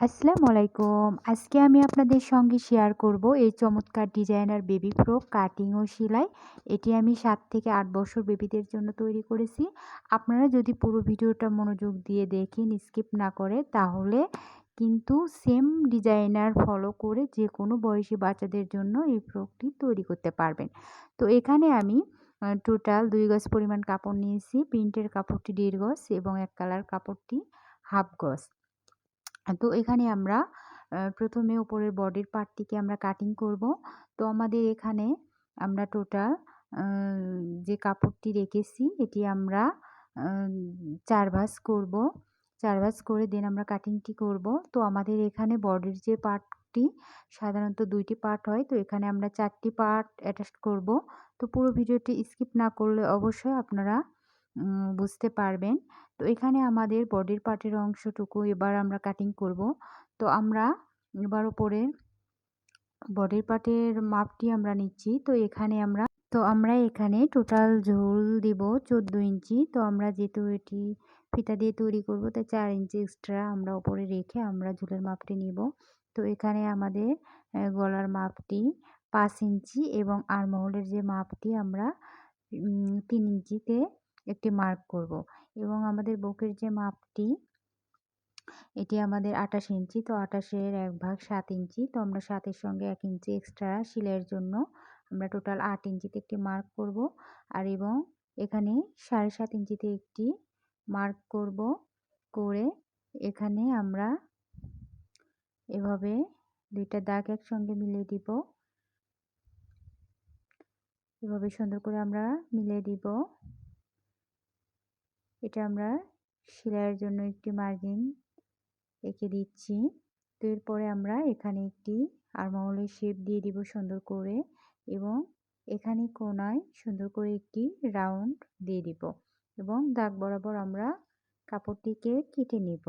আসসালামু আলাইকুম আজকে আমি আপনাদের সঙ্গে শেয়ার করব এই চমৎকার ডিজাইনার বেবি ফ্রক কাটিং ও সেলাই। এটি আমি সাত থেকে আট বছর বেবিদের জন্য তৈরি করেছি। আপনারা যদি পুরো ভিডিওটা মনোযোগ দিয়ে দেখেন স্কিপ না করে, তাহলে কিন্তু সেম ডিজাইনার ফলো করে যে কোনো বয়সী বাচ্চাদের জন্য এই ফ্রকটি তৈরি করতে পারবেন। তো এখানে আমি টোটাল দুই গজ পরিমাণ কাপড় নিয়েছি। প্রিন্টের কাপড়টি দেড় গজ এবং এক কালার কাপড়টি হাফ গজ। তো এখানে আমরা প্রথমে উপরের বডির পার্টটিকে আমরা কাটিং করব। তো আমাদের এখানে আমরা টোটাল যে কাপড়টি রেখেছি, এটি আমরা চার ভাঁজ করব। চার করে দেন আমরা কাটিংটি করব। তো আমাদের এখানে বডির যে পার্টটি সাধারণত দুইটি পার্ট হয়, তো এখানে আমরা চারটি পার্ট অ্যাটাচ করব। তো পুরো ভিডিওটি স্কিপ না করলে অবশ্যই আপনারা বুঝতে পারবেন। তো এখানে আমাদের বডির পার্টের অংশটুকু এবার আমরা কাটিং করব। তো আমরা এবার উপরে বডির পার্টের মাপটি আমরা নিচ্ছি। তো এখানে আমরা, তো আমরা এখানে টোটাল ঝোল দিব চোদ্দ ইঞ্চি। তো আমরা যেহেতু এটি ফিতা দিয়ে তৈরি করব তাই চার ইঞ্চি এক্সট্রা আমরা উপরে রেখে আমরা ঝোলের মাপটি নিব। তো এখানে আমাদের গলার মাপটি পাঁচ ইঞ্চি এবং আরমহলের যে মাপটি আমরা তিন ইঞ্চিতে একটি মার্ক করব। এবং আমাদের বুকের যে মাপটি, এটি আমাদের আটাশ ইঞ্চি, তো আটাশের এক ভাগ সাত ইঞ্চি, তো আমরা সাতের সঙ্গে এক ইঞ্চি এক্সট্রা সিলাইয়ের জন্য আমরা টোটাল আট ইঞ্চিতে একটি মার্ক করব। আর এবং এখানে সাড়ে সাত ইঞ্চিতে একটি মার্ক করব। করে এখানে আমরা এভাবে দুইটা দাগ একসঙ্গে মিলিয়ে দিব। এভাবে সুন্দর করে আমরা মিলিয়ে দিব। এটা আমরা সেলাইয়ের জন্য একটি মার্জিন এঁকে দিচ্ছি। তো এরপরে আমরা এখানে একটি আরমহলের শেপ দিয়ে দিব সুন্দর করে এবং এখানে কোনায় সুন্দর করে একটি রাউন্ড দিয়ে দিব এবং দাগ বরাবর আমরা কাপড়টিকে কেটে নিব।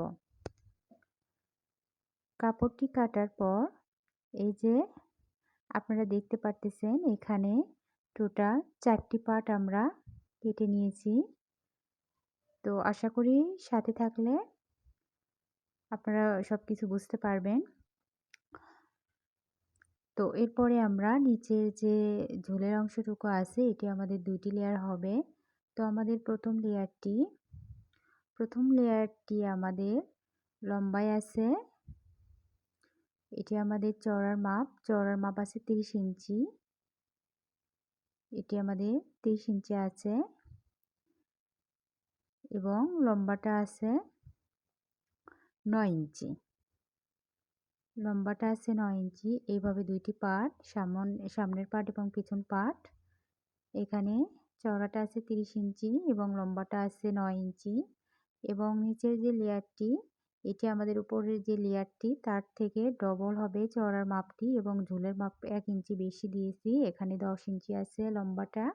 কাপড়টি কাটার পর এই যে আপনারা দেখতে পারতেছেন এখানে টোটাল চারটি পার্ট আমরা কেটে নিয়েছি। তো আশা করি সাথে থাকলে আপনারা সব কিছু বুঝতে পারবেন। তো এরপরে আমরা নিচের যে ঝোলের অংশটুকু আছে, এটি আমাদের দুইটি লেয়ার হবে। তো আমাদের প্রথম লেয়ারটি প্রথম লেয়ারটি আমাদের লম্বায় আছে। এটি আমাদের চড়ার মাপ চড়ার মাপ আছে তিরিশ ইঞ্চি। এটি আমাদের তিরিশ ইঞ্চি আছে। এবং লম্বাটা আছে নয় ইঞ্চি। লম্বাটা আছে নয় ইঞ্চি। এইভাবে দুইটি পার্ট, সামন, সামনের পার্ট এবং পিছন পার্ট। এখানে চওড়াটা আছে তিরিশ ইঞ্চি এবং লম্বাটা আছে নয় ইঞ্চি। এবং নিচের যে লেয়ারটি, এটি আমাদের উপরের যে লেয়ারটি, তার থেকে ডবল হবে চওড়ার মাপটি এবং ঝুলের মাপ এক ইঞ্চি বেশি দিয়েছি। এখানে দশ ইঞ্চি আছে লম্বাটা।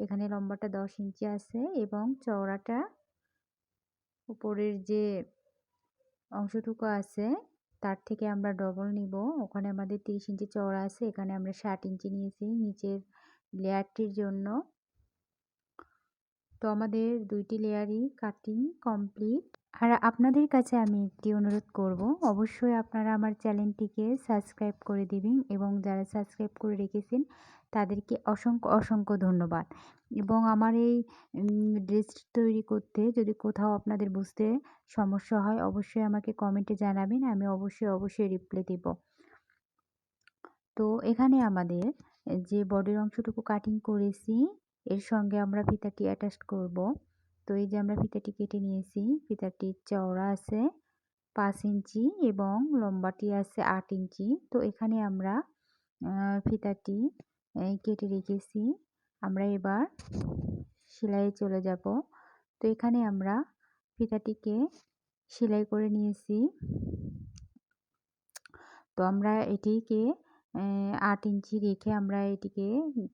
এখানে লম্বাটা দশ ইঞ্চি আছে এবং চওড়াটা উপরের যে অংশটুকু আছে, তার থেকে আমরা ডবল নিব। ওখানে আমাদের তিরিশ ইঞ্চি চওড়া আছে, এখানে আমরা ষাট ইঞ্চি নিয়েছি। নিচের লেয়ারটির জন্য তো আমাদের দুইটি লেয়ারই কাটিং কমপ্লিট। আর আপনাদের কাছে আমি একটি অনুরোধ করব, অবশ্যই আপনারা আমার চ্যানেলটিকে সাবস্ক্রাইব করে দিবেন এবং যারা সাবস্ক্রাইব করে রেখেছেন তাদেরকে অসংখ্য অসংখ্য ধন্যবাদ। এবং আমার এই ড্রেস তৈরি করতে যদি কোথাও আপনাদের বুঝতে সমস্যা হয় অবশ্যই আমাকে কমেন্টে জানাবেন, আমি অবশ্যই অবশ্যই রিপ্লাই দেব। তো এখানে আমাদের যে বডির অংশটুকু কাটিং করেছি এর সঙ্গে আমরা ফিতাটি অ্যাটাচ করব। তো এই যে আমরা ফিতাটি কেটে নিয়েছি ফিতাটির চওড়া আছে, পাঁচ ইঞ্চি এবং লম্বাটি আছে আট ইঞ্চি। তো এখানে আমরা ফিতাটি কেটে রেখেছি। আমরা এবার সেলাইয়ে চলে যাব। তো এখানে আমরা ফিতাটিকে সেলাই করে নিয়েছি। তো আমরা এটিকে আট ইঞ্চি রেখে আমরা এটিকে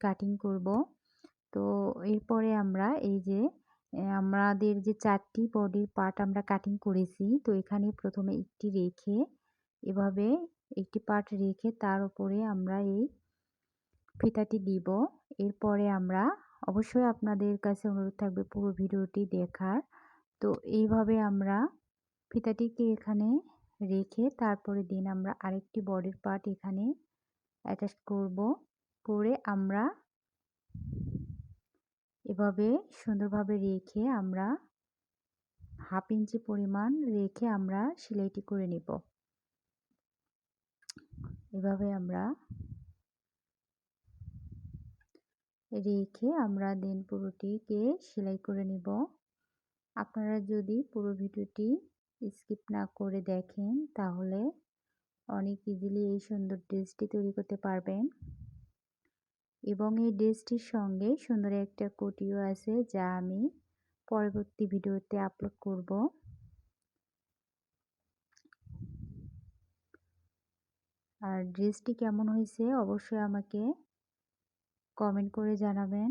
কাটিং করব। তো এরপরে আমরা এই যে আমাদের যে চারটি বডির পার্ট আমরা কাটিং করেছি, তো এখানে প্রথমে একটি রেখে, এভাবে একটি পার্ট রেখে তার উপরে আমরা এই ফিতাটি দিব। এরপরে আমরা অবশ্যই আপনাদের কাছে অনুরোধ থাকবে পুরো ভিডিওটি দেখার। তো এইভাবে আমরা ফিতাটিকে এখানে রেখে তারপরে দিন আমরা আরেকটি বডির পার্ট এখানে অ্যাটাচ করব। করে আমরা এভাবে সুন্দরভাবে রেখে আমরা হাফ ইঞ্চি পরিমাণ রেখে আমরা সেলাইটি করে নেব। এভাবে আমরা রেখে আমরা দেন পুরোটিকে সেলাই করে নিব। আপনারা যদি পুরো ভিডিওটি স্কিপ না করে দেখেন, তাহলে অনেক ইজিলি এই সুন্দর ড্রেসটি তৈরি করতে পারবেন। এবং এই ড্রেসটির সঙ্গে সুন্দর একটা কোটিও আছে, যা আমি পরবর্তী ভিডিওতে আপলোড করব। আর ড্রেসটি কেমন হয়েছে অবশ্যই আমাকে কমেন্ট করে জানাবেন।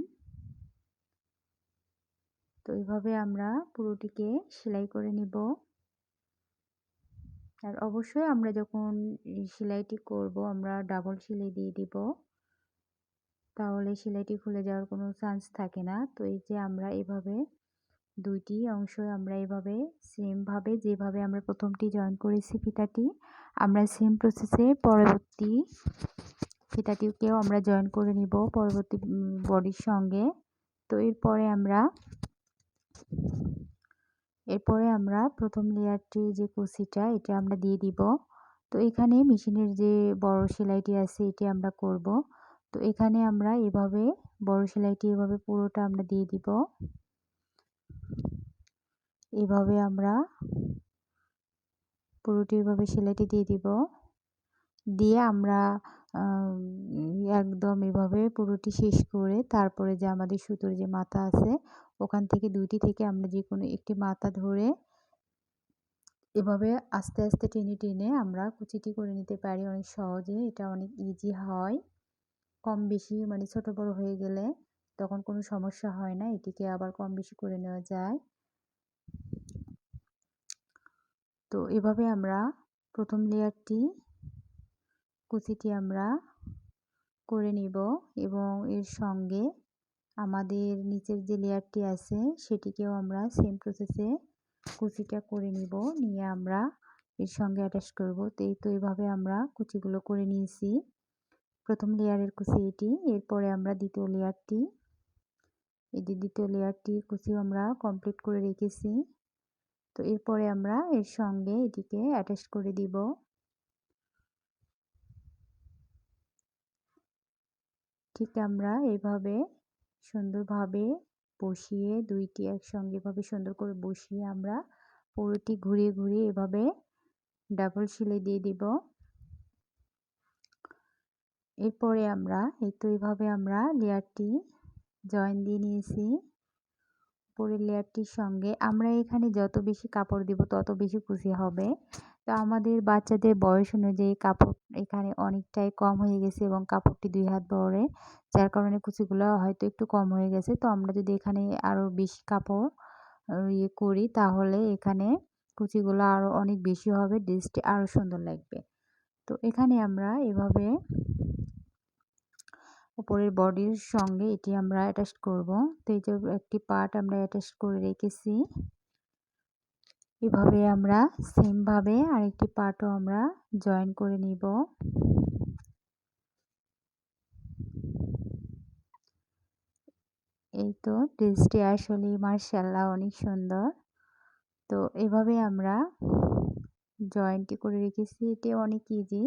তো এইভাবে আমরা পুরোটিকে সেলাই করে নিব। আর অবশ্যই আমরা যখন সেলাইটি করব, আমরা ডাবল সেলাই দিয়ে দিব। তাহলে সেলাইটি খুলে যাওয়ার কোনো চান্স থাকে না। তো এই যে আমরা এভাবে দুইটি অংশ আমরা এভাবে সেমভাবে যেভাবে আমরা প্রথমটি জয়েন করেছি ফিতাটি, আমরা সেম প্রসেসে পরবর্তী ফিতাটিকেও আমরা জয়েন করে নিব পরবর্তী বডির সঙ্গে। তো এরপরে আমরা এরপরে আমরা প্রথম লেয়ারটি যে কুচিটা এটা আমরা দিয়ে দিব। তো এখানে মেশিনের যে বড় সেলাইটি আছে, এটি আমরা করব। তো এখানে আমরা এভাবে বড় সেলাইটি এভাবে পুরোটা আমরা দিয়ে দিব। এভাবে আমরা পুরোটি এভাবে সেলাইটি দিয়ে দিব। দিয়ে আমরা একদম এভাবে পুরোটি শেষ করে তারপরে যে আমাদের সুতোর যে মাথা আছে, ওখান থেকে দুইটি থেকে আমরা যে কোনো একটি মাথা ধরে এভাবে আস্তে আস্তে টেনে টেনে আমরা কুচিটি করে নিতে পারি। অনেক সহজে, এটা অনেক ইজি হয়। কম বেশি মানে ছোট বড় হয়ে গেলে তখন কোনো সমস্যা হয় না। এটিকে আবার কম বেশি করে নেওয়া যায়। তো এভাবে আমরা প্রথম লেয়ারটি, কুচিটি আমরা করে নিব এবং এর সঙ্গে আমাদের নিচের যে লেয়ারটি আছে সেটিকেও আমরা সেম প্রসেসে কুচিটা করে নিব, নিয়ে আমরা এর সঙ্গে অ্যাটাচ করব। তো এই তো এইভাবে আমরা কুচিগুলো করে নিয়েছি। প্রথম লেয়ারের কুচি এটি, এরপরে আমরা দ্বিতীয় লেয়ারটি। এই যে দ্বিতীয় লেয়ারটি কুচিও আমরা কমপ্লিট করে রেখেছি। তো এরপরে আমরা এর সঙ্গে এটিকে অ্যাটাচ করে দিব। ঠিক আমরা এভাবে সুন্দরভাবে বসিয়ে দুইটি একসঙ্গে এভাবে সুন্দর করে বসিয়ে আমরা পুরোটি ঘুরিয়ে ঘুরিয়ে এভাবে ডাবল সেলাই দিয়ে দিব। এরপরে আমরা, এই তো এইভাবে আমরা লেয়ারটি জয়েন দিয়ে নিয়েছি। উপরের লেয়ারটির সঙ্গে আমরা এখানে যত বেশি কাপড় দিব, তত বেশি খুশি হবে। তো আমাদের বাচ্চাদের বয়স অনুযায়ী কাপড় এখানে অনেকটাই কম হয়ে গেছে এবং কাপড়টি দুই হাত বড়ে, যার কারণে কুচিগুলো হয়তো একটু কম হয়ে গেছে। তো আমরা যদি এখানে আরও বেশি কাপড় ইয়ে করি, তাহলে এখানে কুচিগুলো আরও অনেক বেশি হবে ড্রেসটি আরও সুন্দর লাগবে। তো এখানে আমরা এভাবে উপরের বডির সঙ্গে এটি আমরা অ্যাটাচ করব। তো এই যে একটি পার্ট আমরা অ্যাটাচ করে রেখেছি। এভাবে আমরা সেমভাবে আরেকটি পার্টও আমরা জয়েন করে নিব। এই তো ড্রেসটি আসলে মার্শাল্লাহ অনেক সুন্দর। তো এভাবে আমরা জয়েন্টটি করে রেখেছি। এটি অনেক ইজি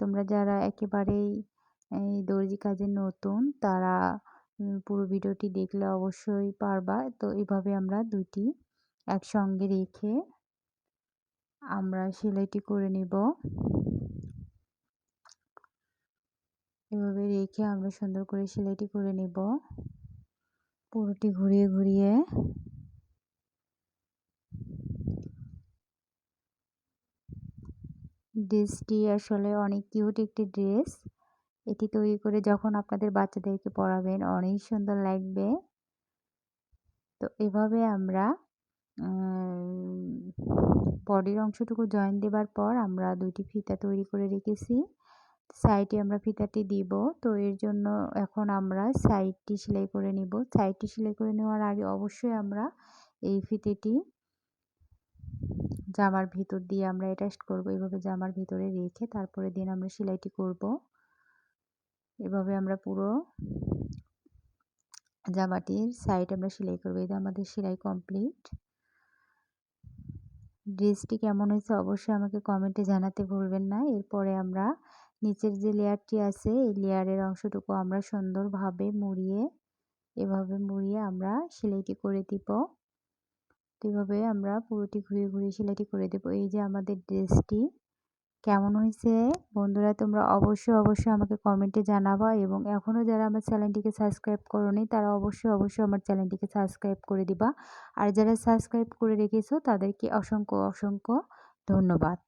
তোমরা যারা একেবারেই এই দর্জি কাজে নতুন, তারা পুরো ভিডিওটি দেখলে অবশ্যই পারবা। তো এভাবে আমরা দুটি একসঙ্গে রেখে আমরা সেলাইটি করে নেব। এভাবে রেখে আমরা সুন্দর করে সেলাইটি করে নেব। পুরোটি ঘুরিয়ে ঘুরিয়ে। ড্রেসটি আসলে অনেক কিউট একটি ড্রেস। এটি তৈরি করে যখন আপনাদের বাচ্চাদেরকে পড়াবেন, অনেক সুন্দর লাগবে। তো এভাবে আমরা বডির অংশটুকু জয়েন দেবার পর আমরা দুইটি ফিতা তৈরি করে রেখেছি। সাইডে আমরা ফিতাটি দিব। তো এর জন্য এখন আমরা সাইডটি সেলাই করে নিব। সাইডটি সেলাই করে নেওয়ার আগে অবশ্যই আমরা এই ফিতেটি জামার ভিতর দিয়ে আমরা অ্যাটাচ করব। এভাবে জামার ভিতরে রেখে তারপরে দিন আমরা সেলাইটি করব। এভাবে আমরা পুরো জামাটির সাইড আমরা সেলাই করব। এটা আমাদের সেলাই কমপ্লিট ড্রেসটি কেমন হয়েছে অবশ্যই আমাকে কমেন্টে জানাতে ভুলবেন না। এরপরে আমরা নিচের যে লেয়ারটি আছে, এই লেয়ারের অংশটুকু আমরা সুন্দরভাবে মুড়িয়ে, এভাবে মুড়িয়ে আমরা সেলাইটি করে দিব। এভাবে আমরা পুরোটি ঘুরিয়ে ঘুরিয়ে সেলাইটি করে দেব। এই যে আমাদের ড্রেসটি কেমন হয়েছে? বন্ধুরা, তোমরা অবশ্যই অবশ্যই আমাকে কমেন্টে জানাবা এবং এখনও যারা আমার চ্যানেলটিকে সাবস্ক্রাইব করোনি, তারা অবশ্যই অবশ্যই আমার চ্যানেলটিকে সাবস্ক্রাইব করে দিবা। আর যারা সাবস্ক্রাইব করে রেখেছো, তাদেরকে অসংখ্য অসংখ্য ধন্যবাদ।